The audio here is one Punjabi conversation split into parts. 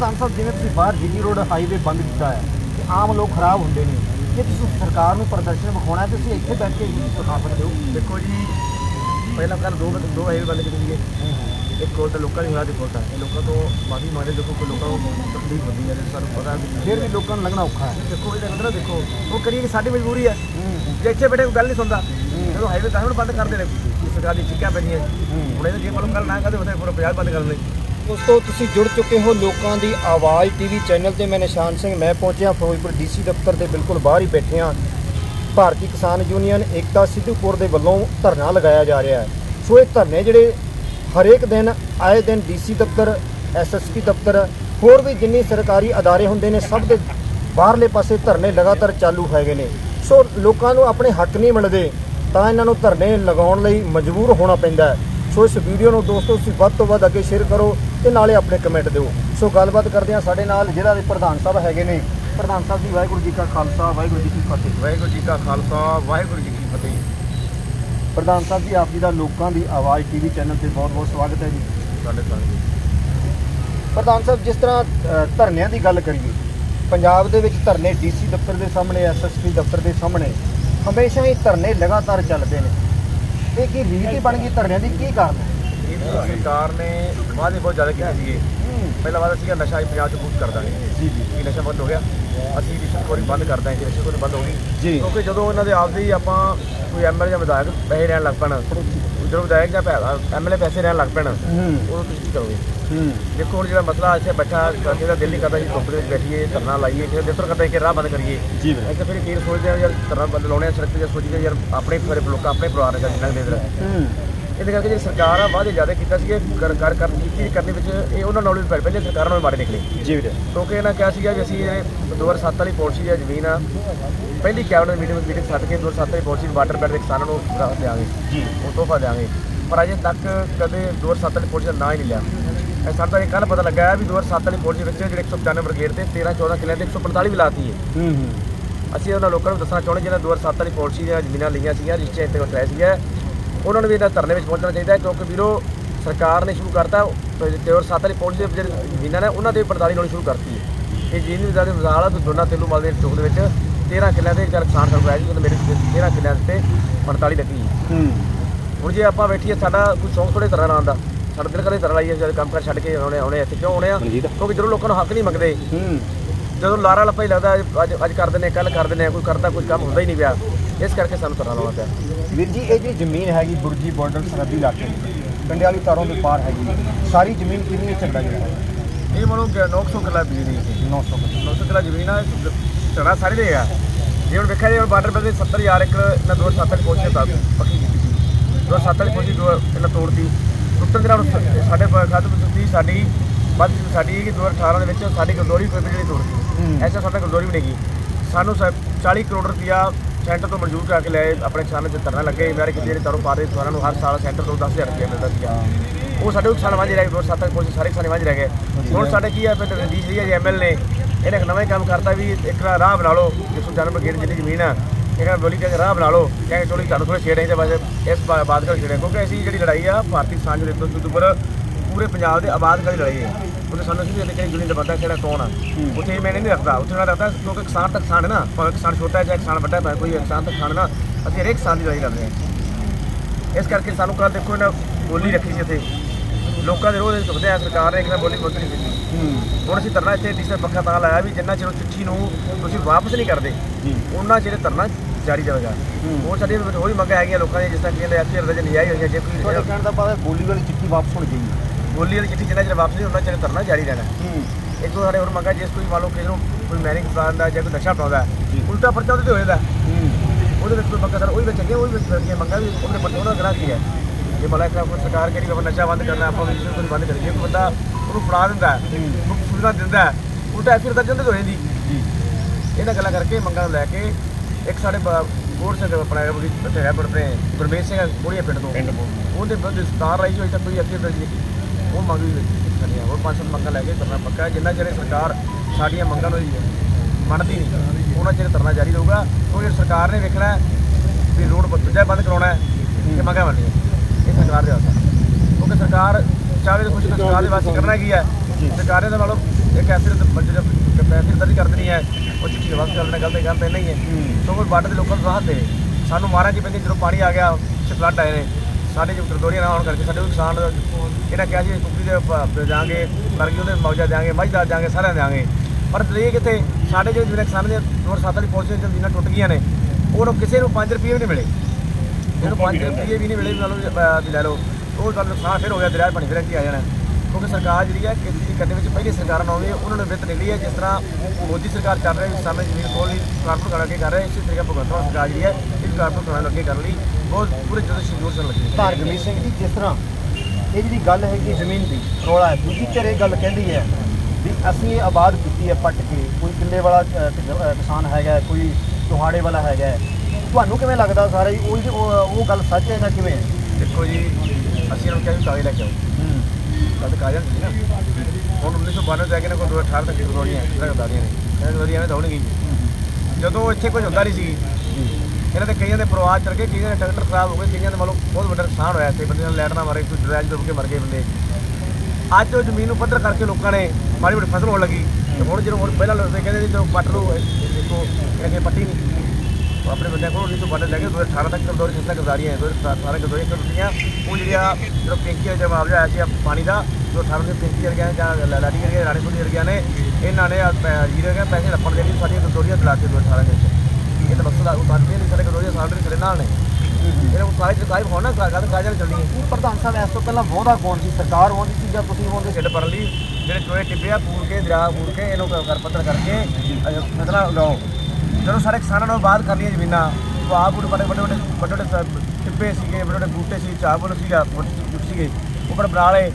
ਪ੍ਰਧਾਨ ਸਾਹਿਬ ਜਿਵੇਂ ਤੁਸੀਂ ਬਾਹਰ ਜੀਟੀ ਰੋਡ ਹਾਈਵੇ ਬੰਦ ਕੀਤਾ ਹੈ ਤੇ ਆਮ ਲੋਕ ਖਰਾਬ ਹੁੰਦੇ ਨੇ ਜੇ ਤੁਸੀਂ ਸਰਕਾਰ ਨੂੰ ਪ੍ਰਦਰਸ਼ਨ ਵਿਖਾਉਣਾ ਹੈ ਤੇ ਤੁਸੀਂ ਇੱਥੇ ਬੈਠ ਕੇ ਵੀ ਦਿਖਾ ਸਕਦੇ ਹੋ। ਦੇਖੋ ਜੀ ਪਹਿਲਾਂ ਕੱਲ ਦੋ ਦੋ ਹਾਈਵੇ ਬੰਦ ਕੀਤੇ ਸੀਗੇ ਇੱਕ ਕੋਲ ਤਾਂ ਲੋਕਾਂ ਦੀ ਹੋਇਆ ਤੇ ਕੋਲ ਤਾਂ। ਇਹ ਲੋਕਾਂ ਤੋਂ ਮਾਫੀ ਮੰਗਦੇ ਦੇਖੋ ਕੋਈ ਲੋਕਾਂ ਨੂੰ ਤਕਲੀਫ ਹੁੰਦੀ ਹੈ ਤੇ ਸਾਨੂੰ ਪਤਾ ਵੀ ਫਿਰ ਵੀ ਲੋਕਾਂ ਨੂੰ ਲੱਗਣਾ ਔਖਾ ਹੈ। ਦੇਖੋ ਇਹ ਲੱਗਦਾ ਦੇਖੋ ਉਹ ਕਰੀਏ ਕਿ ਸਾਡੀ ਮਜਬੂਰੀ ਹੈ। ਜੇ ਇੱਥੇ ਬੈਠੇ ਕੋਈ ਗੱਲ ਨਹੀਂ ਸੁਣਦਾ ਜਦੋਂ ਹਾਈਵੇ ਤਾਂ ਹੁਣ ਬੰਦ ਕਰਦੇ ਨੇ ਸਰਕਾਰ ਦੀ ਚਿੱਕਿਆ ਪੈਂਦੀਆਂ ਹੁਣ ਇਹ ਜੇ ਮਤਲਬ ਗੱਲ ਨਾ ਕਰਦੇ ਉਹਦੇ ਪੂਰਾ ਪੰਜਾਬ ਬੰਦ ਕਰ ਦਿੰਦੇ ਦੋਸਤੋ, ਤੁਸੀਂ ਜੁੜ ਚੁੱਕੇ ਹੋ ਲੋਕਾਂ ਦੀ ਆਵਾਜ਼ ਟੀਵੀ ਚੈਨਲ ਤੇ। ਮੈਂ ਨਿਸ਼ਾਨ ਸਿੰਘ, ਮੈਂ ਪਹੁੰਚਿਆ ਫਿਰੋਜ਼ਪੁਰ ਡੀਸੀ ਦਫ਼ਤਰ ਦੇ। ਬਿਲਕੁਲ ਬਾਹਰ ਹੀ ਬੈਠੇ ਹਾਂ। ਭਾਰਤੀ ਕਿਸਾਨ ਯੂਨੀਅਨ ਏਕਤਾ ਸਿੱਧੂਪੁਰ ਦੇ ਵੱਲੋਂ ਧਰਨਾ ਲਗਾਇਆ ਜਾ ਰਿਹਾ ਹੈ। ਸੋ ਇਹ ਧਰਨੇ ਜਿਹੜੇ ਹਰੇਕ ਦਿਨ ਆਏ ਦਿਨ ਡੀਸੀ ਦਫ਼ਤਰ ਐਸਐਸਪੀ ਦਫ਼ਤਰ, ਹੋਰ ਵੀ ਜਿੰਨੀ ਸਰਕਾਰੀ ਅਦਾਰੇ ਹੁੰਦੇ ਨੇ, ਸਭ ਦੇ ਬਾਹਰਲੇ ਪਾਸੇ ਧਰਨੇ ਲਗਾਤਾਰ ਚਾਲੂ ਹੈਗੇ ਨੇ। ਸੋ ਲੋਕਾਂ ਨੂੰ ਆਪਣੇ ਹੱਕ ਨਹੀਂ ਮਿਲਦੇ, ਤਾਂ ਇਹਨਾਂ ਨੂੰ ਧਰਨੇ ਲਗਾਉਣ ਲਈ ਮਜਬੂਰ ਹੋਣਾ ਪੈਂਦਾ ਸੋ ਇਸ ਵੀਡੀਓ ਨੂੰ ਦੋਸਤੋ, ਤੁਸੀਂ ਵੱਧ ਤੋਂ ਵੱਧ ਅੱਗੇ ਸ਼ੇਅਰ ਕਰੋ। ਤੇ ਨਾਲੇ ਆਪਣੇ ਕਮੈਂਟ ਦਿਓ। ਸੋ ਗੱਲਬਾਤ ਕਰਦੇ ਹਾਂ ਸਾਡੇ ਨਾਲ ਜ਼ਿਲ੍ਹਾ ਦੇ ਪ੍ਰਧਾਨ ਸਾਹਿਬ ਹੈਗੇ ਨੇ। ਪ੍ਰਧਾਨ ਸਾਹਿਬ ਜੀ ਵਾਹਿਗੁਰੂ ਜੀ ਕਾ ਖਾਲਸਾ ਵਾਹਿਗੁਰੂ ਜੀ ਕੀ ਫਤਿਹ। ਵਾਹਿਗੁਰੂ ਜੀ ਕਾ ਖਾਲਸਾ ਵਾਹਿਗੁਰੂ ਜੀ ਕੀ ਫਤਿਹ। ਪ੍ਰਧਾਨ ਸਾਹਿਬ ਜੀ ਆਪ ਜੀ ਦਾ ਲੋਕਾਂ ਦੀ ਆਵਾਜ਼ ਟੀਵੀ ਚੈਨਲ ਤੇ ਬਹੁਤ ਬਹੁਤ ਸਵਾਗਤ ਹੈ ਜੀ। ਸਾਡੇ ਸੰਗ ਪ੍ਰਧਾਨ ਸਾਹਿਬ ਜਿਸ ਤਰ੍ਹਾਂ ਅ, ਧਰਨਿਆਂ ਦੀ ਗੱਲ ਕਰੀਏ ਪੰਜਾਬ ਦੇ ਵਿੱਚ ਧਰਨੇ ਡੀਸੀ ਦਫ਼ਤਰ ਦੇ ਸਾਹਮਣੇ ਐਸਐਸਪੀ ਦਫ਼ਤਰ ਦੇ ਸਾਹਮਣੇ ਹਮੇਸ਼ਾ ਹੀ ਧਰਨੇ ਲਗਾਤਾਰ ਚੱਲਦੇ ਨੇ। ਇਹ ਕੀ ਰੀਤ ਹੀ ਬਣ ਗਈ ਧਰਨਿਆਂ ਦੀ? ਕੀ ਕਾਰਨ ਹੈ? ਸਰਕਾਰ ਨੇ ਵਾਅਦੇ ਬਹੁਤ ਜ਼ਿਆਦਾ ਕੀਤੇ ਸੀਗੇ। ਪਹਿਲਾ ਵਾਅਦਾ ਸੀਗਾ ਨਸ਼ਾ ਹੀ ਪੰਜਾਬ ਚ ਮੁਕਤ ਕਰ ਦਾਂਗੇ ਜੀ ਜੀ। ਇਹ ਨਸ਼ਾ ਬੰਦ ਹੋ ਗਿਆ। ਅਸੀਂ ਰਿਸ਼ਵਤਖੋਰੀ ਬੰਦ ਕਰ ਦਾਂਗੇ ਰਿਸ਼ਵਤਖੋਰੀ ਬੰਦ ਹੋ ਗਈ। ਜੀ। ਕਿਉਂਕਿ ਜਦੋਂ ਇਹਨਾਂ ਦੇ ਆਪਦੇ ਹੀ ਆਪਾਂ ਕੋਈ ਐਮਐਲਏ ਜਾਂ ਵਿਧਾਇਕ ਪੈਸੇ ਲੈਣ ਲੱਗ ਪੈਣ ਜਦੋਂ ਵਿਧਾਇਕ ਜਾਂ ਐਮਐਲਏ ਪੈਸੇ ਲੈਣ ਲੱਗ ਪੈਣ ਉਦੋਂ ਤੁਸੀਂ ਕੀ ਕਰੋਗੇ? ਦੇਖੋ ਹੁਣ ਜਿਹੜਾ ਮਸਲਾ ਇੱਥੇ ਬੈਠਾ ਕਿਸੇ ਦਾ ਦਿਲ ਨਹੀਂ ਕਰਦਾ ਜੀ ਧੁੱਪ ਦੇ ਵਿੱਚ ਬੈਠੀਏ ਧਰਨਾ ਲਾਈਏ ਕਿਸੇ ਦਾ ਦਿਲ ਕਰਦਾ ਕਿ ਰਾਹ ਬੰਦ ਕਰੀਏ। ਜੀ। ਇੱਥੇ ਫਿਰ ਕੀ ਸੋਚਦੇ ਆ ਯਾਰ ਧਰਨਾ ਬੰਦ ਲਾਉਣੇ ਆ ਸੜਕ ਤੇ ਜਾਂ ਸੋਚੀਏ ਯਾਰ ਆਪਣੇ ਫਿਰ ਲੋਕ ਆਪਣੇ ਪਰਿਵਾਰ ਨਾਲ ਜਿੰਨਾ ਦੇ ਹੂੰ। ਇਹਦੇ ਕਰਕੇ ਜਿਹੜੀ ਸਰਕਾਰ ਆ ਵਾਅਦੇ ਜ਼ਿਆਦਾ ਕੀਤਾ ਸੀ ਕਰ ਕਰ ਕਰ ਕੀਤੀ ਕਰਨੇ ਵਿੱਚ ਇਹ ਉਹਨਾਂ ਨਾਲ ਵੀ ਪਹਿ- ਪਹਿਲੇ ਸਰਕਾਰਾਂ ਨੂੰ ਮਾਰੇ ਨਿਕਲੇ। ਜੀ ਵੀਰੇ। ਕਿਉਂਕਿ ਇਹਨਾਂ ਕਿਹਾ ਸੀਗਾ ਵੀ ਅਸੀਂ ਇਹ 2007 ਵਾਲੀ ਪਾਲਿਸੀ ਦੀ ਜ਼ਮੀਨ ਆ ਪਹਿਲੀ ਕੈਬਨਿਟ ਮੀਟਿੰਗ ਵਿੱਚ ਮੀਟਿੰਗ ਸੱਦ ਕੇ 2007 ਵਾਲੀ ਪਾਲਿਸੀ ਵਾਟਰ ਬੈਡ ਦੇ ਕਿਸਾਨਾਂ ਨੂੰ ਦਿਆਂਗੇ। ਜੀ। ਉਹ ਤੋਹਫਾ ਦਿਆਂਗੇ। ਪਰ ਅਜੇ ਤੱਕ ਕਦੇ 2007 ਵਾਲੀ ਪਾਲਿਸੀ ਦਾ ਨਾਂ ਹੀ ਨਹੀਂ ਲਿਆ। ਇਹ ਸਾਨੂੰ ਤਾਂ ਇਹ ਕੱਲ ਪਤਾ ਲੱਗਾ ਹੈ ਵੀ 2007 ਵਾਲੀ ਪਾਲਿਸੀ ਵਿੱਚ ਜਿਹੜੇ 195 ਬ੍ਰਿਗੇਡ ਤੇ 13 14 ਕਿੱਲਿਆਂ ਤੇ 145 ਵੀ ਲਾਤੀ ਹੈ। ਹੂੰ ਹੂੰ। ਅਸੀਂ ਉਹਨਾਂ ਲੋਕਾਂ ਨੂੰ ਦੱਸਣਾ ਚਾਹੁੰਦੇ ਜਿਹਨਾਂ 2007 ਵਾਲੀ ਪਾਲਿਸੀ ਦੀਆਂ ਜ਼ਮੀਨਾਂ ਲਈਆਂ ਸੀਗੀਆਂ ਰਿਸ਼ਤੇ ਇੱਥੇ ਕਰਾਇਆ ਸੀਗਾ। ਉਹਨਾਂ ਨੂੰ ਵੀ ਇਹਨਾਂ ਧਰਨੇ ਵਿੱਚ ਪਹੁੰਚਣਾ ਚਾਹੀਦਾ ਹੈ ਕਿਉਂਕਿ ਵੀਰੋ ਸਰਕਾਰ ਨੇ ਸ਼ੁਰੂ ਕਰਤਾ 2007 ਵਾਲੀ ਪਾਲਿਸੀ ਦੇ ਜਿਹੜੇ ਜ਼ਮੀਨਾਂ ਨੇ ਉਹਨਾਂ ਦੇ 45 ਲਾਉਣੀ ਸ਼ੁਰੂ ਕਰਤੀ ਹੈ। ਇਹ ਜ਼ਮੀਨ ਦਾ ਮਿਸਾਲ ਆ ਵੀ ਦੋਨਾ ਤੇਲੂ ਮਲ ਦੇ ਚੁੱਕ ਦੇ ਵਿੱਚ 13 ਕਿੱਲਿਆਂ ਦੇ ਚੱਲ ਕਿਸਾਨ ਖੜਕਾਇਆ ਜੀ ਉਹਨੇ ਮੇਰੇ 13 ਕਿੱਲਿਆਂ ਤੇ 45 ਲੱਗੀ ਹੂੰ। ਹੁਣ ਜੇ ਆਪਾਂ ਬੈਠੀਏ ਸਾਡਾ ਕੋਈ ਸ਼ੌਂਕ ਥੋੜੇ ਤਰ੍ਹਾਂ ਨਾਲ ਦਾ। ਸਾਡਾ ਦਿਲ ਕਰੇ ਤਰ੍ਹਾਂ ਲਾਈਏ ਜਦ ਕੰਮ ਕਰ ਛੱਡ ਕੇ ਆਉਣੇ ਆਉਣੇ ਇੱਥੇ ਕਿਉਂ ਆਉਣੇ ਆ। ਕਿਉਂਕਿ ਜਦੋਂ ਲੋਕਾਂ ਨੂੰ ਹੱਕ ਨਹੀਂ ਮੰਗਦੇ। ਹੂੰ। ਜਦੋਂ ਲਾਰਾ ਲੱਪਾ ਹੀ ਲੱਗਦਾ ਅੱਜ ਅੱਜ ਕਰ ਦਿੰਦੇ ਕੱਲ ਕਰ ਦਿੰਦੇ ਕੋਈ ਕਰਦਾ ਕੋਈ ਕੰਮ ਹੁੰਦਾ ਹੀ ਨਹੀਂ ਪਿਆ। ਇਸ ਕਰਕੇ ਸਾਨੂੰ ਤਰ੍ਹਾਂ ਲਾਉਣਾ ਪਿਆ। ਵੀਰ ਜੀ ਇਹ ਜੀ ਜ਼ਮੀਨ ਹੈਗੀ ਬੁਰਜੀ ਬਾਰਡਰ ਸਰਹੱਦੀ ਇਲਾਕੇ ਦੀ ਕੰਡੇ ਵਾਲੀ ਤਾਰੋਂ ਦੇ ਪਾਰ ਹੈਗੀ। ਸਾਰੀ ਜ਼ਮੀਨ ਕਿੰਨੀ ਝਗੜਾ ਜਿਹੜਾ? ਇਹ ਮਨੋ 900 ਕਿੱਲਾ ਬਿਜਲੀ ਦੀ 900 900 ਕਿੱਲਾ। ਜ਼ਮੀਨ ਆ ਝੜਾ ਸਾਰੇ ਦੇ ਆ। ਜੇ ਹੁਣ ਵੇਖਿਆ ਜੇ ਬਾਰਡਰ ਪਰ 70000 ਏਕੜ ਇਹਨਾਂ 2007 ਵਾਲੀ ਪਹੁੰਚੇ ਤਾਂ ਪੱਕੀ ਕੀਤੀ ਸੀ। 2007 ਵਾਲੀ ਪਹੁੰਚੀ ਦੋ ਇਹਨਾਂ ਤੋੜਤੀ। ਟੁੱਟਣ ਦੇ ਨਾਲ ਸਾਡੇ ਖਾਦ ਵਿੱਚ ਸਾਡੀ ਵੱਧ ਸਾਡੀ ਕਿ 2018 ਦੇ ਵਿੱਚ ਸਾਡੀ ਗਰਦੋਰੀ ਕੋਈ ਤੋੜਤੀ। ਹੂੰ। ਐਸਾ ਸਾਡਾ ਗਰਦੋਰੀ ਵੀ ਨਹੀਂ ਗਈ ਸਾਨੂੰ ਸਾ- 40 ਕਰੋੜ ਰੁਪਇਆ ਸੈਂਟਰ ਤੋਂ ਮਨਜ਼ੂਰ ਕਰਾ ਕੇ ਲਿਆਏ ਆਪਣੇ ਕਿਸਾਨਾਂ ਦੇ ਧਰਨਾ ਲੱਗੇ ਮੇਰੇ ਕਿ ਜਿਹੜੇ ਤਰੋਂ ਪਾਰੇ ਕਿਸਾਨਾਂ ਨੂੰ ਹਰ ਸਾਲ ਸੈਂਟਰ ਤੋਂ 10000 ਰੁਪਇਆ ਮਿਲਦਾ ਸੀਗਾ। ਉਹ ਸਾਡੇ ਕਿਸਾਨ ਵਾਂਝੇ ਰਹਿ ਗਏ 2007 ਤੱਕ ਪਹੁੰਚੇ ਸਾਰੇ ਕਿਸਾਨ ਵਾਂਝੇ ਰਹਿ ਗਏ। ਹੁਣ ਸਾਡੇ ਕੀ ਹੈ ਫਿਰ ਰਣਜੀਤ ਜੀ ਜੀ ਐਮਐਲ ਨੇ ਇਹਨੇ ਇੱਕ ਨਵਾਂ ਕੰਮ ਕਰਤਾ ਵੀ ਇੱਕ ਰਾਹ ਬਣਾ ਲਓ ਜਿਸ ਨੂੰ ਬ੍ਰਿਗੇਡ ਜਿੰਨੀ ਜ਼ਮੀਨ ਆ ਇਹਨਾਂ ਬੋਲੀ ਕਿ ਰਾਹ ਬਣਾ ਲਓ ਕਹਿੰਦੇ ਚੋਲੀ ਤੁਹਾਨੂੰ ਥੋੜੇ ਛੇੜੇ ਤੇ ਬਸ ਇਸ ਬਾਤ ਕਰ ਛੇੜੇ ਕਿਉਂਕਿ ਅਸੀਂ ਜਿਹੜੀ ਲੜਾਈ ਆ ਭਾਰਤੀ ਕਿਸਾਨ ਜਿਹੜੇ ਤੋਂ ਉੱਪਰ ਪੂਰੇ ਪੰਜਾਬ ਦੇ ਆਬਾਦ ਕਰੀ ਲੜਾਈ ਹੈ ਉਹਦੇ ਸਾਨੂੰ ਅਸੀਂ ਵੀ ਕਿਹੜੀ ਦੁਨੀਆ ਦਾ ਪਤਾ ਕਿਹੜਾ ਕੌਣ ਆ? ਉੱਥੇ ਮੈਂ ਨਹੀਂ ਰੱਖਦਾ। ਉੱਥੇ ਮੈਂ ਰੱਖਦਾ ਕਿਉਂਕਿ ਕਿਸਾਨ ਤਾਂ ਕਿਸਾਨ ਹੈ ਨਾ। ਭਾਵੇਂ ਕਿਸਾਨ ਛੋਟਾ ਹੈ ਜਾਂ ਕਿਸਾਨ ਵੱਡਾ ਹੈ ਭਾਵੇਂ ਕੋਈ ਕਿਸਾਨ ਤਾਂ ਕਿਸਾਨ ਹੈ ਨਾ। ਅਸੀਂ ਹਰੇਕ ਕਿਸਾਨ ਦੀ ਲੜਾਈ ਲੜਦੇ ਹਾਂ। ਇਸ ਕਰਕੇ ਸਾਨੂੰ ਕੱਲ ਦੇਖੋ ਇਹਨਾਂ ਬੋਲੀ ਰੱਖੀ ਸੀ ਇੱਥੇ। ਲੋਕਾਂ ਦੇ ਰੋਹ ਦੇ ਝੁਕਦੇ ਆ ਸਰਕਾਰ ਨੇ ਇੱਕ ਨਾ ਬੋਲੀ ਮੰਗਣੀ ਸੀ ਹੂੰ। ਹੁਣ ਅਸੀਂ ਧਰਨਾ ਇੱਥੇ ਡੀਸਰ ਪੱਖਾ ਤਾਂ ਲਾਇਆ ਵੀ ਜਿੰਨਾ ਚਿਰ ਚਿੱਠੀ ਨੂੰ ਤੁਸੀਂ ਵਾਪਸ ਨਹੀਂ ਕਰਦੇ ਉਹਨਾਂ ਚਿਰ ਧਰਨਾ ਜਾਰੀ ਰਹੇਗਾ ਹੋਰ ਸਾਡੀ ਹੋਰ ਵੀ ਮੰਗਾਂ ਹੈਗੀਆਂ ਲੋਕਾਂ ਦੀਆਂ ਜਿਸ ਤਰ੍ਹਾਂ ਕਿ ਕਹਿੰਦੇ ਐਫਸੀ ਰਜਨ ਨਜਾਇਜ਼ ਹੋਈਆਂ ਜੇ ਤੁਹਾਡੇ ਕੋਈ ਕਹਿਣ ਦਾ ਭਾਵ ਹੈ ਬੋਲੀ ਵਾਲੀ ਚਿੱਠੀ ਵਾਪਸ ਹੋਣੀ ਚਾਹੀਦੀ ਬੋਲੀ ਵਾਲੀ ਚਿੱਠੀ ਜਿੰਨਾ ਚਿਰ ਵਾਪਸ ਨਹੀਂ ਉਹਨਾਂ ਚਿਰ ਧਰਨਾ ਜਾਰੀ ਰਹਿਣਾ। ਹੂੰ। ਇੱਕ ਦੋ ਸਾਡੇ ਹੋਰ ਮੰਗਾਂ ਜਿਸ ਕੋਈ ਮੰਨ ਲਓ ਕਿਸੇ ਨੂੰ ਕੋਈ ਮੈਰਿੰਗ ਪਲਾਨ ਦਾ ਜਾਂ ਕੋਈ ਨਸ਼ਾ ਪਾਉਂਦਾ ਜੀ। ਉਲਟਾ ਪਰਚਾ ਉਹਦੇ ਤੇ ਹੋ ਜਾਂਦਾ ਹੂੰ। ਉਹਦੇ ਵਿੱਚ ਕੋਈ ਮੰਗਾਂ ਸਰ ਉਹੀ ਵਿੱਚ ਚੰਗੇ ਉਹੀ ਵਿੱਚ ਚੰਗੀਆਂ ਮੰਗਾਂ ਵੀ ਉਹਦੇ ਪਰਚੇ ਉਹਨਾਂ ਦਾ ਗ੍ਰਾਹ ਕੀ ਹੈ। ਜੇ ਮਲਾਇਕ ਕੋਈ ਸਰਕਾਰ ਕਹਿੰਦੀ ਵੀ ਆਪਾਂ ਨਸ਼ਾ ਬੰਦ ਕਰਨਾ ਆਪਾਂ ਵਿਸ਼ੇਸ਼ ਕੋਈ ਬੰਦ ਕਰੀਏ ਕੋਈ ਬੰਦਾ ਉਹਨੂੰ ਫੜਾ ਦਿੰਦਾ ਹੈ ਉਹਨੂੰ ਸੁਵਿਧਾ ਦਿੰਦਾ ਉਲਟਾ ਫਿਰ ਤਾਂ ਜਲਦੀ ਹੋ ਜਾਂਦੀ ਜੀ। ਇਹਨਾਂ ਗੱਲਾਂ ਕਰਕੇ ਮੰਗਾਂ ਨੂੰ ਲੈ ਕੇ ਇੱਕ ਸਾਡੇ ਕੋਰ ਸੇ ਆਪਣਾ ਉਹ ਇੱਥੇ ਹੈ ਬੜਦੇ ਗੁਰਮੇਸ਼ ਸਿੰਘ ਕੋੜੀਆ ਪਿੰਡ ਤੋਂ। ਉਹਦੇ ਬੰਦੇ ਸਤਾਰ ਰਾਈ ਹੋਈ ਤਾਂ ਕੋਈ ਅੱਗੇ ਉਹ ਮੰਗ ਵੀ ਕਰਨੀਆਂ ਹੋਰ ਪੰਜ ਸੱਤ ਮੰਗਾਂ ਲੈ ਕੇ ਧਰਨਾ ਪੱਕਾ ਹੈ। ਜਿੰਨਾ ਚਿਰ ਇਹ ਸਰਕਾਰ ਸਾਡੀਆਂ ਮੰਗਾਂ ਨੂੰ ਮੰਨਦੀ ਨਹੀਂ, ਉਹਨਾਂ ਚਿਰ ਧਰਨਾ ਜਾਰੀ ਰਹੂਗਾ। ਕਿਉਂਕਿ ਸਰਕਾਰ ਨੇ ਵੇਖਣਾ ਵੀ ਰੋਡ ਦੂਜਾ ਬੰਦ ਕਰਾਉਣਾ ਹੈ ਕਿ ਮੰਗਾਂ ਮੰਨੀਆਂ ਇਹ ਸਰਕਾਰ ਦੇ ਹੱਥ ਕਿਉਂਕਿ ਸਰਕਾਰ ਚਾਹੇ ਤਾਂ ਕੁਝ ਸਰਕਾਰ ਦੇ ਵਾਸਤੇ ਕਰਨਾ ਕੀ ਹੈ। ਸਰਕਾਰ ਨੇ ਤਾਂ ਮਤਲਬ ਇੱਕ ਐਸੇ ਦੇ ਬੰਦੇ ਦਾ ਪੈਸੇ ਦਰਜ ਕਰ ਦੇਣੀ ਹੈ। ਉਹ ਚਿੱਠੀ ਵਾਪਸ ਕਰਨਾ ਗਲਤ ਹੈ ਗਲਤ ਨਹੀਂ ਹੈ ਸੋ ਕੋਈ ਬਾਰਡਰ ਦੇ ਲੋਕਾਂ ਨੂੰ ਰਾਹਤ ਦੇ। ਸਾਨੂੰ ਮਾਰਾਂ ਜੀ ਪੈਂਦੀ ਜਦੋਂ ਪਾਣੀ ਆ ਗਿਆ, ਤੇ ਆਏ ਨੇ। ਸਾਡੇ ਜੋ ਗਰਦੋਰੀਆਂ ਨਾ ਹੋਣ ਕਰਕੇ ਸਾਡੇ ਨੁਕਸਾਨ ਇਹਨਾਂ ਕਿਹਾ ਜੀ ਕੁੱਕਰੀ ਦੇ ਪ- ਦੇ ਦਿਆਂਗੇ ਮਰਗੀ ਉਹਦੇ ਮੌਜਾ ਦਿਆਂਗੇ ਮੱਝਦਾਰ ਦਿਆਂਗੇ ਸਾਰਿਆਂ ਦਿਆਂਗੇ। ਪਰ ਲਈ ਕਿਤੇ ਸਾਡੇ ਜਿਹੜੇ ਜਿਹੜੇ ਕਿਸਾਨ ਦੇ ਦੋ ਸੱਤ ਵਾਲੀ ਪਾਲਿਸੀ ਜ਼ਮੀਨਾਂ ਟੁੱਟ ਗਈਆਂ ਨੇ ਉਹਨੂੰ ਕਿਸੇ ਨੂੰ 5 ਰੁਪਏ ਵੀ ਨਹੀਂ ਮਿਲੇ। ਜਿਹਨੂੰ 5 ਰੁਪਏ ਵੀ ਨਹੀਂ ਮਿਲੇ ਵੀ ਲੈ ਲਓ ਉਹ ਗੱਲ ਨੁਕਸਾਨ ਫਿਰ ਹੋ ਗਿਆ ਦਰਿਆ ਪਾਣੀ ਫਿਰ ਕੀ ਆ ਜਾਣਾ। ਕਿਉਂਕਿ ਸਰਕਾਰ ਜਿਹੜੀ ਹੈ ਖੇਤੀ ਦੀ ਕਰਨੇ ਵਿੱਚ ਪਹਿਲੀ ਸਰਕਾਰਾਂ ਨਾਲ ਆਉਂਦੀ ਹੈ ਉਹਨਾਂ ਨੇ ਵਿੱਤ ਨਿਕਲੀ ਹੈ ਜਿਸ ਤਰ੍ਹਾਂ ਮੋਦੀ ਸਰਕਾਰ ਚੱਲ ਰਹੀ ਹੈ ਕਿਸਾਨਾਂ ਦੀ ਜ਼ਮੀਨ ਕੋਲ ਲਈ ਕਾਰਪੋਰੇਟ ਕਰਾ ਕੇ ਕਰ ਰਹੇ ਇਸੇ ਤਰੀਕੇ ਭਗਵੰਤ ਮਾਨ ਸਰਕਾਰ ਜਿਹੜੀ ਹੈ ਇਸ ਕਾਰਪੋਰੇਟ ਕਰਾਉਣ ਲੱਗੇ ਕਰਨ ਲਈ ਬਹੁਤ ਪੂਰੇ ਜਦੋਂ ਸ਼ਡਿਊਲ ਕਰਨ ਲੱਗੀ। ਹੈ ਧਾਰਗਮੀਤ ਸਿੰਘ ਜੀ ਜਿਸ ਤਰ੍ਹਾਂ ਇਹ ਜਿਹੜੀ ਗੱਲ ਹੈਗੀ ਜ਼ਮੀਨ ਦੀ ਰੋਲਾ ਹੈ ਦੂਜੀ ਧਿਰ ਇਹ ਗੱਲ ਕਹਿੰਦੀ ਹੈ ਵੀ ਅਸੀਂ ਇਹ ਆਬਾਦ ਕੀਤੀ ਹੈ ਪੱਟ ਕੇ ਕੋਈ ਕਿੱਲੇ ਵਾਲਾ ਕਿਸਾਨ ਹੈਗਾ ਕੋਈ ਤੁਹਾੜੇ ਵਾਲਾ ਹੈਗਾ। ਤੁਹਾਨੂੰ ਕਿਵੇਂ ਲੱਗਦਾ ਸਾਰਾ ਜੀ ਉਹ ਉਹ ਗੱਲ ਸੱਚ ਹੈ ਜਾਂ ਕਿਵੇਂ ਦੇਖੋ ਜੀ ਅਸੀਂ ਇਹਨਾਂ ਨੂੰ ਕਿਹਾ ਵੀ ਕਾਗਜ਼ ਲੈ ਕੇ ਆਓ। ਗੱਲ ਕਾਗਜ਼ ਨਹੀਂ ਨਾ ਹੁਣ 1992 ਤੋਂ ਆ ਕੇ ਨਾ ਕੋਈ 2018 ਤੱਕ ਗਰੋੜੀਆਂ ਲੱਗਦਾਰੀਆਂ ਨੇ। ਇਹਨਾਂ ਨੂੰ ਵਧੀਆ ਦੌੜਨਗੀ ਜਦੋਂ ਇੱਥੇ ਕੁਝ ਹੁੰਦਾ ਨਹੀਂ ਸੀ ਇਹਨਾਂ ਦੇ ਕਈਆਂ ਦੇ ਪਰਿਵਾਰ ਚੜ ਗਏ, ਕਈਆਂ ਦੇ ਟਰੈਕਟਰ ਖਰਾਬ ਹੋ ਗਏ, ਕਈਆਂ ਦੇ ਵੱਲੋਂ ਬਹੁਤ ਵੱਡਾ ਨੁਕਸਾਨ ਹੋਇਆ ਇੱਥੇ, ਬੰਦੇ ਨਾਲ ਲੈਟ ਨਾ ਮਾਰੇ, ਕੋਈ ਡਰੈਜ ਡੁੱਬ ਕੇ ਮਰ ਗਏ ਬੰਦੇ। ਅੱਜ ਉਹ ਜ਼ਮੀਨ ਨੂੰ ਪੱਧਰ ਕਰਕੇ ਲੋਕਾਂ ਨੇ ਮਾੜੀ ਮੋਟੀ ਫਸਲ ਹੋਣ ਲੱਗੀ। ਤੇ ਹੁਣ ਜਦੋਂ ਹੁਣ ਪਹਿਲਾਂ ਲੋਕ ਕਹਿੰਦੇ ਸੀ ਜਦੋਂ ਪੱਟ ਲਓ ਦੇਖੋ ਕਹਿੰਦੇ ਪੱਟੀ ਨਹੀਂ ਆਪਣੇ ਬੰਦਿਆਂ ਕੋਲ 1992 ਲੈ ਕੇ 2018 ਤੱਕ ਗਰਦੌਰੀ ਖਸਤਾ ਗਰਦਾਰੀਆਂ 2017 ਗਰਦੌਰੀ ਕਰਦੀਆਂ ਉਹ ਜਿਹੜੀਆਂ ਜਦੋਂ ਪਿੰਕੀ ਦਾ ਮੁਆਵਜ਼ਾ ਆਇਆ ਸੀ ਪਾਣੀ ਦਾ ਜੋ 18 ਦੇ ਪਿੰਕੀ ਵਰਗਿਆਂ ਜਾਂ ਲਾੜੀ ਵਰਗਿਆਂ ਰਾਣੀ ਪੁਰੀ ਵਰਗਿਆਂ ਨੇ, ਇਹਨਾਂ ਨੇ ਜੀਰੇ ਦੇ ਪੈਸੇ ਲੱਪਣ ਦੇ ਲਈ ਸਾਡੀਆਂ ਗਰਦੌਰੀਆਂ ਦਿਲਾਤੇ 2018 ਦੇ ਵਿੱਚ। ਇਹ ਤਾਂ ਮਸਲਾ ਉਹ ਬੰਦੇ ਨਹੀਂ ਸਾਡੇ ਗਰਦੌਰੀਆਂ ਸਾਡੇ ਸਾਡੇ ਨਾਲ ਨੇ। ਇਹਨਾਂ ਨੂੰ ਕਾਗਜ਼ ਕਾਗਜ਼ ਹੋਣਾ ਕਾਗਜ਼ ਕਾਗਜ਼ ਚੱਲਣੀ ਹੈ ਪ੍ਰਧਾਨ ਸਾਹਿਬ ਇਸ ਤੋਂ ਪਹਿਲਾਂ ਵਾਹੁੰਦਾ ਕੌਣ ਸੀ? ਸਰਕਾਰ ਵਾਹੁੰਦੀ ਸੀ ਜਾਂ ਤੁਸੀਂ ਵਾਹੁੰਦੇ ਢਿੱਡ ਭਰਨ ਲਈ ਜਿਹੜੇ ਟੋਏ ਟਿੱਬਿਆ ਪੂਰ ਕੇ ਦਰਿਆ ਪੂਰ ਕੇ ਇਹਨੂੰ ਕਰ ਪੱਤਰ ਕਰਕੇ ਫਸਲਾਂ ਉਗਾਓ ਜਦੋਂ ਸਾਰੇ ਕਿਸਾਨਾਂ ਨੂੰ ਬਾਅਦ ਕਰ ਲਈਆਂ ਜ਼ਮੀਨਾਂ ਉਹ ਆਪ ਬੜੇ ਵੱਡੇ ਵੱਡੇ ਵੱਡੇ ਟਿੱਬੇ ਸੀਗੇ ਵੱਡੇ ਵੱਡੇ ਬੂਟੇ ਸੀ ਚਾਵਲ ਸੀਗਾ ਜੁੱਟ ਸੀਗੇ ਉਹ ਬੜੇ ਬਣਾ ਲਏ।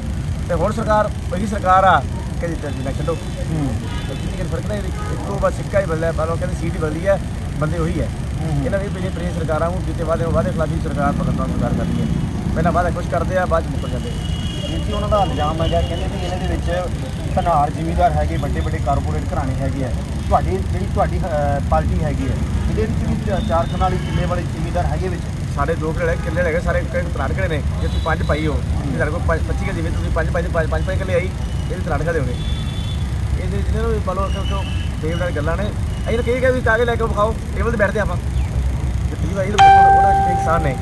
ਤੇ ਹੁਣ ਸਰਕਾਰ ਪਹਿਲੀ ਸਰਕਾਰ ਆ ਕਿ ਜੀ ਜ਼ਮੀਨਾਂ ਛੱਡੋ। ਕਿੰਨੀ ਕਿ ਫ਼ਰਕ ਨਹੀਂ ਇੱਕੋ ਬਸ ਸਿੱਕਾ ਹੀ ਬਦਲਿਆ ਬਾਲੋਂ ਕਹਿੰਦੇ ਸੀਟ ਹੀ ਬਦਲੀ ਹੈ ਬੰਦੇ ਉਹੀ ਹੈ। ਇਹਨਾਂ ਦੀ ਪਿਛੇ ਪ੍ਰੀ ਸਰਕਾਰਾਂ ਨੂੰ ਜਿੱਤੇ ਵਾਦੇ ਵਾਦੇ ਖਿਲਾਫੀ ਸਰਕਾਰ ਮਾਨ ਸਰਕਾਰ ਕਰਦੀ ਹੈ। ਪਹਿਲਾਂ ਵਾਦਾ ਕੁਝ ਕਰਦੇ ਆ ਬਾਅਦ ਚ ਮੁੱਕਰ ਜਾਂਦੇ ਆ। ਜੀ ਉਹਨਾਂ ਦਾ ਇਲਜ਼ਾਮ ਹੈਗਾ ਕਹਿੰਦੇ ਵੀ ਇਹਨਾਂ ਦੇ ਵਿੱਚ ਧਨਾਰ ਜ਼ਿਮੀਂਦਾਰ ਹੈਗੇ ਵੱਡੇ ਵੱਡੇ ਕਾਰਪੋਰੇਟ ਘਰਾਣੇ ਹੈਗੇ ਆ। ਤੁਹਾਡੀ ਜਿਹੜੀ ਤੁਹਾਡੀ ਪਾਰਟੀ ਹੈਗੀ ਹੈ ਇਹਦੇ ਵਿੱਚ ਵੀ ਚਾਰ ਕਨਾਲੀ ਕਿੱਲੇ ਵਾਲੇ ਜ਼ਿਮੀਂਦਾਰ ਹੈਗੇ ਵਿੱਚ? ਸਾਡੇ ਦੋ ਕਿੱਲੇ ਕਿੱਲੇ ਹੈਗੇ ਸਾਰੇ ਤਰਾੜ ਕਿਹੜੇ ਨੇ। ਜੇ ਤੁਸੀਂ ਪੰਜ ਪਾਈ ਹੋ ਜੇ ਸਾਡੇ ਕੋਲ 25 ਕਿੱਲੇ ਜਿਵੇਂ ਤੁਸੀਂ ਪੰਜ ਪਾਈ ਪੰਜ ਪੰਜ ਪੰਜ ਕਿੱਲੇ ਆਈ ਇਹ ਤਰਾੜ ਕਾ ਦੇਵੋਗੇ ਇਹਦੇ ਜਿਹਨਾਂ ਨੂੰ ਮੰਨ ਲਓ ਕਿ ਦੇਵ ਨਾਲ ਗੱਲਾਂ ਨੇ। ਅਸੀਂ ਤਾਂ ਕਹੀ ਗਏ ਵੀ ਕਾਗਜ਼ ਲੈ ਕੇ ਵਿਖਾਓ ਟੇਬਲ ਤੇ ਬੈਠਦੇ ਆਪਾਂ। ਜੇ ਤੁਸੀਂ ਭਾਈ ਉਹਨਾਂ ਦੇ ਇਨਸਾਨ ਨੇ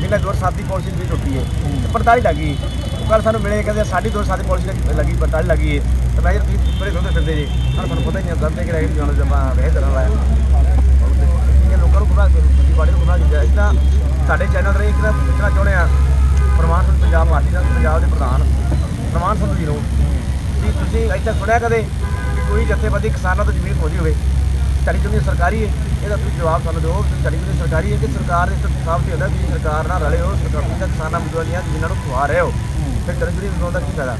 ਜਿਹਨਾਂ ਦੋ ਸਾਥ ਦੀ ਪਾਲਿਸੀ ਵੀ ਟੁੱਟੀ ਹੈ, ਤੇ 45 ਲੱਗੀ ਉਹ ਕੱਲ ਸਾਨੂੰ ਮਿਲੇ, ਕਹਿੰਦੇ ਸਾਡੀ ਦੋ ਸਾਥ ਦੀ ਪਾਲਿਸੀ ਲੱਗੀ 45 ਲੱਗੀ ਹੈ। ਤੇ ਮੈਂ ਜਦ ਤੁਸੀਂ ਪਰੇ ਫਿਰਦੇ ਜੇ। ਸਾਨੂੰ ਤੁਹਾਨੂੰ ਪਤਾ ਹੀ ਨਹੀਂ ਗਲਤ ਕਿ ਰਹਿ ਗਈ ਜਾਣਾ ਜਮਾ ਵਹਿ ਕਰਨ ਲਾਇਆ ਲੋਕਾਂ ਨੂੰ ਗੁਨਾਹ ਕੀਤੀ ਬਾੜੀ ਨੂੰ ਗੁਨਾਹ ਕੀਤਾ ਇਸ ਸਾਡੇ ਚੈਨਲ ਤੇ ਇੱਕ ਤਾਂ ਪੁੱਛਣਾ ਚਾਹੁੰਦੇ ਆ ਪ੍ਰਮਾਨ ਸਿੰਘ ਪੰਜਾਬ ਪਾਰਟੀ ਦਾ ਪੰਜਾਬ ਦੇ ਪ੍ਰਧਾਨ। ਪ੍ਰਮਾਨ ਸਿੰਘ ਜੀ ਨੂੰ। ਵੀ ਤੁਸੀਂ ਅੱਜ ਤੱਕ ਸੁਣਿਆ ਕਦੇ ਕਿ ਕੋਈ ਜਥੇਬੰਦੀ ਕਿਸਾਨਾਂ ਤੋਂ ਜ਼ਮੀਨ ਖੋਜੀ ਹੋਵੇ? ਤੁਹਾਡੀ ਜ਼ਮੀਨ ਸਰਕਾਰੀ ਹੈ, ਇਹਦਾ ਤੁਸੀਂ ਜਵਾਬ ਸਾਨੂੰ ਦਿਓ। ਕਿ ਤੁਹਾਡੀ ਜ਼ਮੀਨ ਸਰਕਾਰੀ ਹੈ, ਕਿ ਸਰਕਾਰ ਦੇ ਸਾਹਮਣੇ ਹੁੰਦਾ ਵੀ ਸਰਕਾਰ ਨਾਲ ਰਲੇ ਹੋ ਸਰਕਾਰ ਤੁਸੀਂ ਕਿਸਾਨਾਂ ਮਜ਼ਦੂਰਾਂ ਦੀਆਂ ਜ਼ਮੀਨਾਂ ਨੂੰ ਖਵਾ ਰਹੇ ਹੋ। ਫਿਰ ਤੁਹਾਡੀ ਜ਼ਮੀਨ ਬਣਾਉਣ ਦਾ ਕੀ ਫਾਇਦਾ?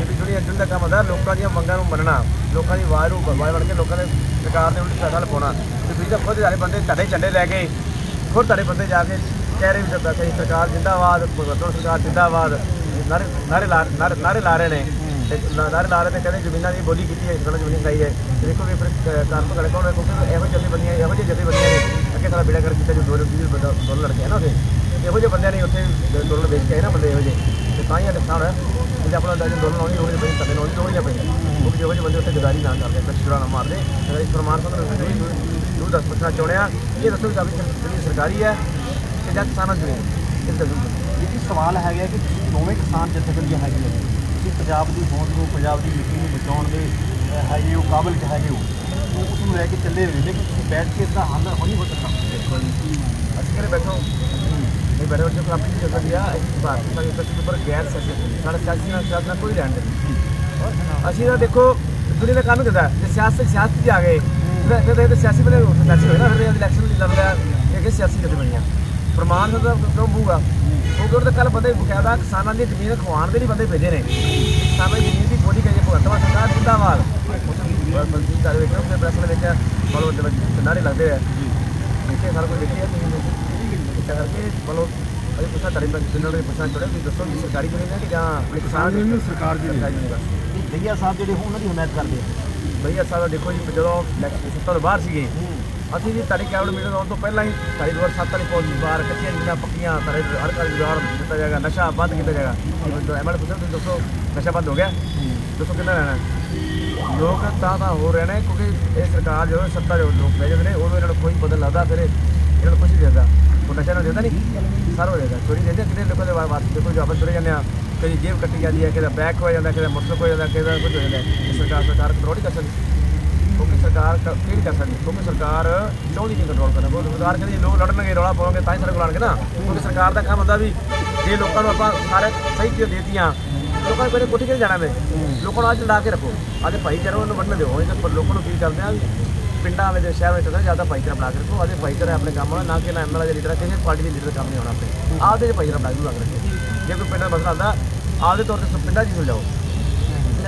ਇਹ ਜਿਹੜੀ ਅਰਜਨ ਕੰਮ ਹੁੰਦਾ, ਲੋਕਾਂ ਦੀਆਂ ਮੰਗਾਂ ਨੂੰ ਮੰਨਣਾ, ਲੋਕਾਂ ਦੀ ਆਵਾਜ਼ ਨੂੰ ਬਰਬਾਦ ਬਣ ਕੇ ਲੋਕਾਂ ਦੇ ਸਰਕਾਰ ਦੇ ਉਲਟ ਪੈਸਾ ਪਾਉਣਾ ਤੇ ਵੀ ਤਾਂ ਖੁਦ ਸਾਰੇ ਬੰਦੇ ਤੁਹਾਡੇ ਝੰਡੇ ਲੈ ਕੇ, ਖੁਦ ਤੁਹਾਡੇ ਬੰਦੇ ਜਾ ਕੇ ਕਹਿ ਰਹੇ ਵੀ ਜਦ ਸਰਕਾਰ ਜਿੰਦਾਬਾਦ, ਭਗਵੰਤ ਸਰਕਾਰ ਜਿੰਦਾਬਾਦ। ਨਾਰੇ ਨਾਰੇ ਲਾ ਨਾਰੇ- ਨਾਰੇ ਲਾ ਰਹੇ ਨੇ। ਤੇ ਨਾਰੇ ਲਾ ਰਹੇ ਨੇ ਕਹਿੰਦੇ ਜ਼ਮੀਨਾਂ ਦੀ ਬੋਲੀ ਕੀਤੀ ਹੈ ਇਹਨਾਂ ਜ਼ਮੀਨ ਖਾਈ ਹੈ। ਤੇ ਦੇਖੋ ਵੀ ਫਿਰ ਕਾਰਨ ਭਗੜ ਕੌਣ ਹੈ ਕਿਉਂਕਿ ਇਹੋ ਜਿਹੇ ਬੰਦੀਆਂ, ਇਹੋ ਜਿਹੇ ਜਥੇ ਬੰਦੀਆਂ ਨੇ ਅੱਗੇ ਸਾਰਾ ਬੇੜਾ ਕਰ ਕੀਤਾ ਜੋ ਦੋ ਵੀਰ ਬੰਦਾ ਦੋ ਲੜਕੇ ਹੈ ਨਾ ਉਹਦੇ ਇਹੋ ਜਿਹੇ ਬੰਦਿਆਂ ਨੇ ਉੱਥੇ ਦੋਲਣ ਵੇਚ ਕੇ ਆਏ ਨਾ ਬੰਦੇ ਇਹੋ ਜਿਹੇ। ਤੇ ਤਾਂ ਹੀ ਇਹ ਨੁਕਸਾਨ ਹੋਇਆ। ਜੇ ਆਪਣਾ ਅੰਦਾਜ਼ਾ ਦੋਲਣ ਆਉਣੀ ਹੋਣੀ ਪਈ ਤਾਂ ਨੌਣੀ ਹੋਣੀ ਪਈ। ਕਿਉਂਕਿ ਜਿਹੋ ਜਿਹੇ ਬੰਦੇ ਉੱਥੇ ਗਦਾਰੀ ਨਾ ਕਰਦੇ ਫਿਰ ਛੁਰਾ ਨਾ ਮਾਰਦੇ। ਇਸ ਪ੍ਰਮਾਣ ਪੱਤਰ ਨੂੰ ਨੂੰ ਦੱਸ ਪੁੱਛਣਾ ਚਾਹੁੰਦੇ ਆ। ਇਹ ਦੱਸੋ ਕਿ ਆਪਣੀ ਜਿਹੜੀ ਸਰਕਾਰੀ ਹੈ ਕਿ ਜਾਂ ਕਿਸਾਨਾਂ ਦੀ ਇਹ ਦੱਸੋ। ਇਹ ਵੀ ਸਵਾਲ ਹੈਗਾ ਕਿ ਤੁਸੀਂ ਦੋਵੇਂ ਕਿਸਾਨ ਜਥੇਬੰਦੀਆਂ ਹੈਗੀਆਂ ਨੇ ਤੁਸੀਂ ਪੰਜਾਬ ਦੀ ਹੋਂਦ ਨੂੰ ਪੰਜਾਬ ਦੀ ਮਿੱਟੀ ਨੂੰ ਬਚਾਉਣ ਦੇ ਅ, ਹੈਗੇ ਹੋ ਕਾਬਲ ਹੈਗੇ ਹੋ ਉਹ ਉਸ ਨੂੰ ਲੈ ਕੇ ਚੱਲੇ ਹੋਏ ਲੇਕਿਨ ਤੁਸੀਂ ਬੈਠ ਕੇ ਇਸਦਾ ਹੱਲ ਹੋ ਨਹੀਂ ਹੋ ਸਕਦਾ। ਜੀ ਅਸੀਂ ਬੈਠੋ ਇਹ ਦੀ ਦਾ ਸਿਆਸੀ ਤਾਂ ਦੇਖੋ ਦੁਨੀਆ ਦਾ ਕਾਨੂੰਨ ਦਿੰਦਾ ਜੇ ਸਿਆਸਤ ਸਿਆਸਤ ਆ ਗਏ ਫਿਰ ਇਹ ਤਾਂ ਸਿਆਸੀ ਬਣੇ ਹੋ ਸਿਆਸੀ ਹੋਏ ਨਾ ਫਿਰ ਇਲੈਕਸ਼ਨ ਲਈ ਲੜ ਰਿਹਾ। ਇਹ ਕਿ ਸਿਆਸੀ ਕਿਤੇ ਬਣੀਆਂ ਪ੍ਰਮਾਣ ਦਾ ਕਿਉਂ ਬੂਗਾ ਉਹ ਕਿਉਂ ਤਾਂ ਕੱਲ ਬੰਦੇ ਬਕਾਇਦਾ ਕਿਸਾਨਾਂ ਦੀ ਜ਼ਮੀਨ ਖਵਾਉਣ ਦੇ ਲਈ ਬੰਦੇ ਭੇਜੇ ਨੇ। ਕਿਸਾਨਾਂ ਦੀ ਜ਼ਮੀਨ ਦੀ ਬੋਲੀ ਕਹੇ ਭਗਵੰਤ ਸਰਕਾਰ ਜਿੰਦਾਬਾਦ। ਬੰਦੀ ਕਰ ਵੇਖੋ ਤੇ ਪ੍ਰੈਸ ਦੇ ਵਿੱਚ ਦੇ ਨਾਰੇ ਲੱਗਦੇ ਆ। ਇੱਥੇ ਸਾਰਾ ਕੁਝ ਦੇਖਿਆ ਤੁਸੀਂ ਕਰਕੇ ਬੋਲੋ ਅਜੇ ਪੁੱਛਾ ਤਰੇ ਬੰਦ ਜਿੰਨਾਂ ਨੇ ਪੁੱਛਣਾ ਚੜੇ ਵੀ ਦੱਸੋ ਸਰਕਾਰੀ ਜ਼ਮੀਨ ਹੈ ਕਿ ਜਾਂ ਆਪਣੇ ਕਿਸਾਨ ਦੀ ਸਰਕਾਰ ਦੀ ਸਰਕਾਰੀ ਜ਼ਮੀਨ ਹੈ ਇਹ ਦਈਆ ਸਾਹਿਬ ਜਿਹੜੇ ਉਹਨਾਂ ਦੀ ਹਮਾਇਤ ਕਰਦੇ ਆ। ਭਈਆ ਸਾਹਿਬ ਦੇਖੋ ਜੀ ਜਦੋਂ ਇਲੈਕਸ਼ਨ ਤੋਂ ਬਾਹਰ ਸੀਗੇ ਅਸੀਂ ਜੀ ਸਾਡੀ ਕੈਬਨਿਟ ਮੀਟਿੰਗ ਆਉਣ ਤੋਂ ਪਹਿਲਾਂ ਹੀ ਸਾਡੀ 2007 ਵਾਲੀ ਪੌਲਿਸੀ ਬਾਹਰ ਕੱਚੀਆਂ ਜਿਹੀਆਂ ਪੱਕੀਆਂ ਸਾਰੇ ਹਰ ਘਰ ਜੁਗਾੜ ਦਿੱਤਾ ਜਾਏਗਾ, ਨਸ਼ਾ ਬੰਦ ਕੀਤਾ ਜਾਏਗਾ। ਐਮਐਲ ਪੁੱਛੋ ਤੁਸੀਂ ਦੱਸੋ, ਨਸ਼ਾ ਬੰਦ ਹੋ ਗਿਆ? ਦੱਸੋ ਕਿੰਨਾ ਰਹਿਣਾ ਲੋਕ ਤਾਂ ਤਾਂ ਹੋ ਰਹੇ ਨੇ, ਕਿਉਂਕਿ ਇਹ ਸਰਕਾਰ ਜੋ ਸੱਤਾ ਜੋ ਲੋਕ ਬਹਿ ਜਾਂਦੇ ਨੇ, ਉਦੋਂ ਇਹਨਾਂ ਨੂੰ ਕੋਈ ਬਦਲ ਲੱਗਦਾ ਫਿਰ ਇਹਨਾਂ ਨੂੰ ਕੁਝ ਨਹੀਂ ਦਿੰਦਾ। ਉਹ ਨਸ਼ਾ ਨੂੰ ਦਿੰਦਾ ਨਹੀਂ, ਸਾਰਾ ਹੋ ਜਾਂਦਾ ਚੋਰੀ ਦਿੰਦੇ ਕਿਤੇ ਲੋਕਾਂ ਦੇ ਵਾ- ਵਾਸਤੇ ਦੇਖੋ, ਜੋ ਆਪਸ ਤੁਰੇ ਜਾਂਦੇ ਆ ਕਦੀ ਜੇਬ ਕੱਟੀ ਜਾਂਦੀ ਹੈ ਕਿਤੇ ਬੈਕ ਹੋ ਜਾਂਦਾ ਕਿਤੇ ਮੋਟਰ ਹੋ ਜਾਂਦਾ ਕਿਤੇ ਕੁਝ ਹੋ ਜਾਂਦਾ ਇਹ ਸਰਕਾਰ ਸਰਕਾਰ ਕੰਟਰੋਲ ਨਹੀਂ ਕਰ ਸਕਦੀ। ਕਿਉਂਕਿ ਸਰਕਾਰ ਕ- ਕਿਹੜੀ ਕਰ ਸਕਦੀ ਕਿਉਂਕਿ ਸਰਕਾਰ ਚਾਹੁੰਦੀ ਨਹੀਂ ਕੰਟਰੋਲ ਕਰਨਾ ਕਿਉਂਕਿ ਸਰਕਾਰ ਕਹਿੰਦੀ ਲੋਕ ਲੜਨਗੇ, ਰੌਲਾ ਪਾਉਣਗੇ, ਤਾਂ ਹੀ ਸਾਡੇ ਕੋਲ ਆਣਗੇ ਨਾ। ਕਿਉਂਕਿ ਸਰਕਾਰ ਦਾ ਕੰਮ ਹੁੰਦਾ ਵੀ ਜੇ ਲੋਕਾਂ ਨੂੰ ਆਪਾਂ ਸਾਰੇ ਸਹੀ ਚੀਜ਼ਾਂ ਦੇਤੀਆਂ, ਲੋਕਾਂ ਨੇ ਪਹਿਲੇ ਕੋਠੀ ਕਿਹਨੇ ਜਾਣਾ ਵੇ? ਲੋਕਾਂ ਨੂੰ ਅੱਜ ਲੜਾ ਕੇ ਰੱਖੋ। ਆਦੇ ਭਾਈਚਾਰੇ ਉਹਨੂੰ ਵੰਡਣ ਦਿਓ। ਇਹ ਤਾਂ ਲੋਕਾਂ ਨੂੰ ਕੀ ਕਰਦੇ ਆ ਵੀ ਪਿੰਡਾਂ ਵਾਲੇ ਸ਼ਹਿਰ ਵਿੱਚ ਤਾਂ ਜ਼ਿਆਦਾ ਭਾਈਚਾਰਾ ਬਣਾ ਕੇ ਰੱਖੋ। ਆਦੇ ਭਾਈਚਾਰੇ ਆਪਣੇ ਕੰਮ ਆਉਣਾ ਨਾ ਕਿ ਨਾ ਐਮਐਲਏ ਦੇ ਲੀਡਰ ਕਿਸੇ ਪਾਰਟੀ ਦੇ ਲੀਡਰ ਕੰਮ ਨਹੀਂ ਹੋਣਾ ਆਪਣੇ। ਆਪਦੇ ਭਾਈਚਾਰਾ ਬਣਾ ਕੇ ਲੱਗ ਜੇ ਕੋਈ ਪਿੰਡ ਦਾ ਮਸਲਾ ਆਉਂਦਾ ਆਪਦੇ ਤੌਰ ਤੇ ਪਿੰਡਾਂ 'ਚ ਹੀ ਸੁਲਝਾਓ।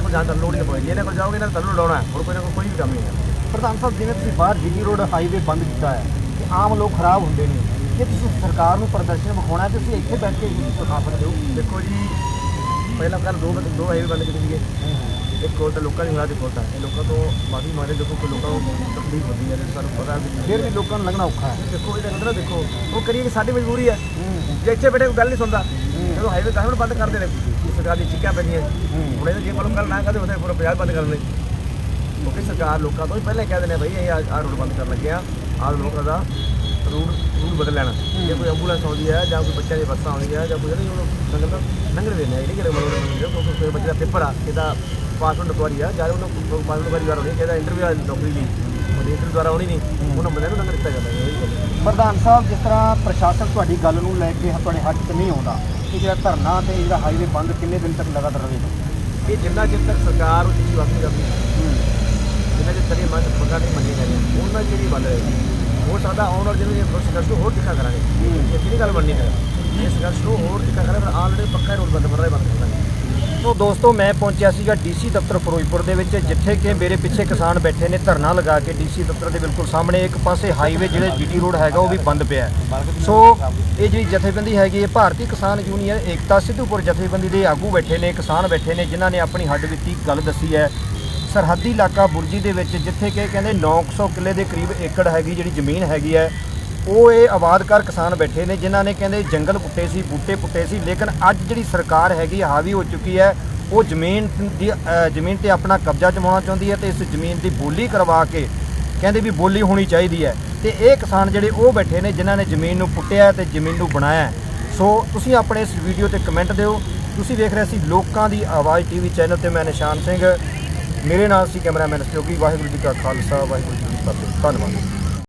ਇਹਨੇ ਜਾਣ ਦਾ ਲੋੜ ਹੀ ਨਹੀਂ ਪਵੇਗੀ ਇਹਨੇ ਕੋਲ ਜਾਓਗੇ ਨਾ ਤੁਹਾਨੂੰ ਲੜਾਉਣਾ ਹੈ। ਹੋਰ ਕੋਈ ਨਾ ਕੋਈ ਕੋਈ ਵੀ ਕੰਮ ਨਹੀਂ ਹੈ। ਪ੍ਰਧਾਨ ਸਾਹਿਬ ਜਿਵੇਂ ਤੁਸੀਂ ਬਾਹਰ ਜੀਟੀ ਰੋਡ ਹਾਈਵੇ ਬੰਦ ਕੀਤਾ ਹੈ ਤੇ ਆਮ ਲੋਕ ਖਰਾਬ ਹੁੰਦੇ ਨੇ ਜੇ ਤੁਸੀਂ ਸਰਕਾਰ ਨੂੰ ਪ੍ਰਦਰਸ਼ਨ ਵਿਖਾਉਣਾ ਹੈ ਤੁਸੀਂ ਇੱਥੇ ਬੈਠ ਕੇ ਦਿਖਾ ਸਕਦੇ ਹੋ ਦੇਖੋ ਜੀ ਪਹਿਲਾਂ ਕੱਲ ਦੋ ਦੋ ਹਾਈਵੇ ਬੰਦ ਕੀਤੇ ਸੀਗੇ। ਇੱਕ ਕੋਲ ਤਾਂ ਲੋਕਾਂ ਦੀ ਹੋਇਆ ਤੇ ਕੋਲ ਤਾਂ। ਇਹ ਲੋਕਾਂ ਤੋਂ ਮਾਫੀ ਮੰਗਦੇ ਦੇਖੋ ਕਿ ਲੋਕਾਂ ਨੂੰ ਤਕਲੀਫ ਹੁੰਦੀ ਹੈ ਤੇ ਸਾਨੂੰ ਪਤਾ ਵੀ ਫਿਰ ਵੀ ਲੋਕਾਂ ਨੂੰ ਲੰਘਣਾ ਔਖਾ ਹੈ। ਦੇਖੋ ਇਹ ਤਾਂ ਦੇਖੋ ਉਹ ਕਰੀਏ ਕਿ ਸਾਡੀ ਮਜਬੂਰੀ ਹੈ। ਜੇ ਇੱਥੇ ਬੈਠੇ ਕੋਈ ਗੱਲ ਨਹੀਂ ਸੁਣਦਾ। ਜਦੋਂ ਹਾਈਵੇ ਤਾਂ ਹੁਣ ਬੰਦ ਕਰਦੇ ਨੇ ਸਰਕਾਰ ਦੀ ਚੀਕਾਂ ਪੈਂਦੀਆਂ। ਹੁਣ ਇਹ ਜੇ ਕੋਲ ਕੱਲ ਨਾ ਕਰਦੇ ਉਹਦੇ ਪੂਰਾ ਪੰਜਾਬ ਬੰਦ ਕਰ ਲੈ ਕਿਉਂਕਿ ਸਰਕਾਰ ਲੋਕਾਂ ਤੋਂ ਹੀ ਪਹਿਲਾਂ ਕਹਿ ਦਿੰਦੇ ਬਈ ਇਹ ਆ ਰੋਡ ਬੰਦ ਕਰਨ ਲੱਗੇ ਆ। ਲੋਕਾਂ ਦਾ ਰੂਟ ਰੂਟ ਬਦਲ ਲੈਣਾ। ਜੇ ਕੋਈ ਐਂਬੂਲੈਂਸ ਆਉਂਦੀ ਹੈ ਜਾਂ ਕੋਈ ਬੱਚਿਆਂ ਦੀ ਬੱਸਾਂ ਆਉਂਦੀਆਂ ਜਾਂ ਕੋਈ ਜਿਹੜੀ ਉਹਨੂੰ ਲੰਗਰ ਲੰਗਰ ਦੇ ਨੇ ਇਹ ਨਹੀਂ ਕਿ ਮਤਲਬ ਕਿਉਂਕਿ ਕੋਈ ਬੱਚੇ ਦਾ ਪੇਪਰ ਆ ਇਹਦਾ ਪਾਸਪੋਰਟ ਨਕਵਾਰੀ ਆ ਜਾਂ ਉਹਨੂੰ ਪਾਸਪੋਰਟ ਨਕਵਾਰੀ ਵਾਰ ਹੋਣੀ ਇਹਦਾ ਇੰਟਰਵਿਊ ਆ ਨੌਕਰੀ ਦੀ। ਉਹਦੀ ਇੰਟਰਵਿਊ ਦੁਆਰਾ ਹੋਣੀ ਨਹੀਂ ਉਹਨਾਂ ਬੰਦੇ ਨੂੰ ਲੰਗਰ ਦਿੱਤਾ ਜਾਂਦਾ। ਹੈ ਪ੍ਰਧਾਨ ਸਾਹਿਬ ਜਿਸ ਤਰ੍ਹਾਂ ਪ੍ਰਸ਼ਾਸਨ ਤੁਹਾਡੀ ਗੱਲ ਨੂੰ ਲੈ ਕੇ ਤੁਹਾਡੇ ਹੱਥ 'ਚ ਨਹੀਂ ਆਉਂਦਾ ਕਿ ਜਿਹੜਾ ਧਰਨਾ ਤੇ ਜਿਹੜਾ ਹਾਈਵੇ ਬੰਦ ਕਿੰਨੇ ਦਿਨ ਤੱਕ ਲਗਾਤਾਰ ਰਹੇਗਾ ਇਹ ਜਿੰਨਾ ਚਿਰ ਤੱਕ ਸਰਕਾਰ ਉਹ ਚੀਜ਼ ਵਾਪਸ ਕਰਦੀ ਜਿੰਨਾ ਚਿਰ ਤੱਕ ਇਹ ਮੰਗ ਮੰਗਾਂ ਨਹੀਂ ਮੰਨੀਆਂ ਜਾਂਦੀਆਂ ਉਹਨਾਂ ਹੀ ਬੰਦ ਰਹੇਗੀ ਹੋ ਸਕਦਾ ਆਉਣ ਵਾਲੇ ਇਹ ਸੰਘਰਸ਼ ਨੂੰ ਹੋਰ ਤਿੱਖਾ ਕਰਾਂਗੇ। ਇਹ ਕਿਹੜੀ ਗੱਲ ਬਣਨੀ ਹੈ। ਇਹ ਸੰਘਰਸ਼ ਨੂੰ ਹੋਰ ਤਿੱਖਾ ਕਰਾਂਗੇ ਪਰ ਆਲਰੇਡੀ ਪੱਕਾ ਰੋਡ ਬੰਦ ਕਰ ਰਹੇ ਬੰਦ ਕਰ ਦਾਂਗੇ ਸੋ ਦੋਸਤੋ, ਮੈਂ ਪਹੁੰਚਿਆ ਸੀਗਾ ਡੀਸੀ ਦਫ਼ਤਰ ਫਿਰੋਜ਼ਪੁਰ ਦੇ ਵਿੱਚ, ਜਿੱਥੇ ਕਿ ਮੇਰੇ ਪਿੱਛੇ ਕਿਸਾਨ ਬੈਠੇ ਨੇ ਧਰਨਾ ਲਗਾ ਕੇ ਡੀਸੀ ਦਫ਼ਤਰ ਦੇ ਬਿਲਕੁਲ ਸਾਹਮਣੇ। ਇੱਕ ਪਾਸੇ ਹਾਈਵੇ ਜਿਹੜੇ ਜੀਟੀ ਰੋਡ ਹੈਗਾ, ਉਹ ਵੀ ਬੰਦ ਪਿਆ ਸੋ ਇਹ ਜਿਹੜੀ ਜਥੇਬੰਦੀ ਹੈਗੀ ਹੈ, ਭਾਰਤੀ ਕਿਸਾਨ ਯੂਨੀਅਨ ਏਕਤਾ ਸਿੱਧੂਪੁਰ ਜਥੇਬੰਦੀ ਦੇ ਆਗੂ ਬੈਠੇ ਨੇ, ਕਿਸਾਨ ਬੈਠੇ ਨੇ, ਜਿਨ੍ਹਾਂ ਨੇ ਆਪਣੀ ਹੱਡ ਬੀਤੀ ਗੱਲ ਦੱਸੀ ਹੈ। ਸਰਹੱਦੀ ਇਲਾਕਾ ਬੁਰਜੀ ਦੇ ਵਿੱਚ, ਜਿੱਥੇ ਕਿ ਕਹਿੰਦੇ 900 ਕਿੱਲੇ ਦੇ ਕਰੀਬ ਏਕੜ ਹੈਗੀ ਜਿਹੜੀ ਜ਼ਮੀਨ ਹੈਗੀ ਹੈ ਉਹ ਇਹ ਆਬਾਦਕਾਰ ਕਿਸਾਨ ਬੈਠੇ ਨੇ, ਜਿਨ੍ਹਾਂ ਨੇ ਕਹਿੰਦੇ ਜੰਗਲ ਪੁੱਟੇ ਸੀ, ਬੂਟੇ ਪੁੱਟੇ ਸੀ, ਲੇਕਿਨ ਅੱਜ ਜਿਹੜੀ ਸਰਕਾਰ ਹੈਗੀ ਹਾਵੀ ਹੋ ਚੁੱਕੀ ਹੈ, ਉਹ ਜ਼ਮੀਨ ਦੀ ਜ਼ਮੀਨ ਤੇ ਆਪਣਾ ਕਬਜ਼ਾ ਜਮਾਉਣਾ ਚਾਹੁੰਦੀ ਹੈ ਤੇ ਇਸ ਜ਼ਮੀਨ ਦੀ ਬੋਲੀ ਕਰਵਾ ਕੇ ਕਹਿੰਦੇ ਵੀ ਬੋਲੀ ਹੋਣੀ ਚਾਹੀਦੀ ਹੈ। ਤੇ ਇਹ ਕਿਸਾਨ ਜਿਹੜੇ ਉਹ ਬੈਠੇ ਨੇ, ਜਿਨ੍ਹਾਂ ਨੇ ਜ਼ਮੀਨ ਨੂੰ ਪੁੱਟਿਆ ਤੇ ਜ਼ਮੀਨ ਨੂੰ ਬਣਾਇਆ। ਸੋ ਤੁਸੀਂ ਆਪਣੇ ਇਸ ਵੀਡੀਓ ਤੇ ਕਮੈਂਟ ਦਿਓ। ਤੁਸੀਂ ਵੇਖ ਰਹੇ ਸੀ ਲੋਕਾਂ ਦੀ ਆਵਾਜ਼ ਟੀਵੀ ਚੈਨਲ ਤੇ, ਮੈਂ ਨਿਸ਼ਾਨ ਸਿੰਘ। ਮੇਰੇ ਨਾਲ ਸੀ ਕੈਮਰਾਮੈਨ ਸਤਿੋਗੀ ਵਾਹਿਗੁਰੂ ਜੀ ਕਾ ਖਾਲਸਾ, ਵਾਹਿਗੁਰੂ ਜੀ ਕੀ ਫਤਿਹ। ਧੰਨਵਾਦ।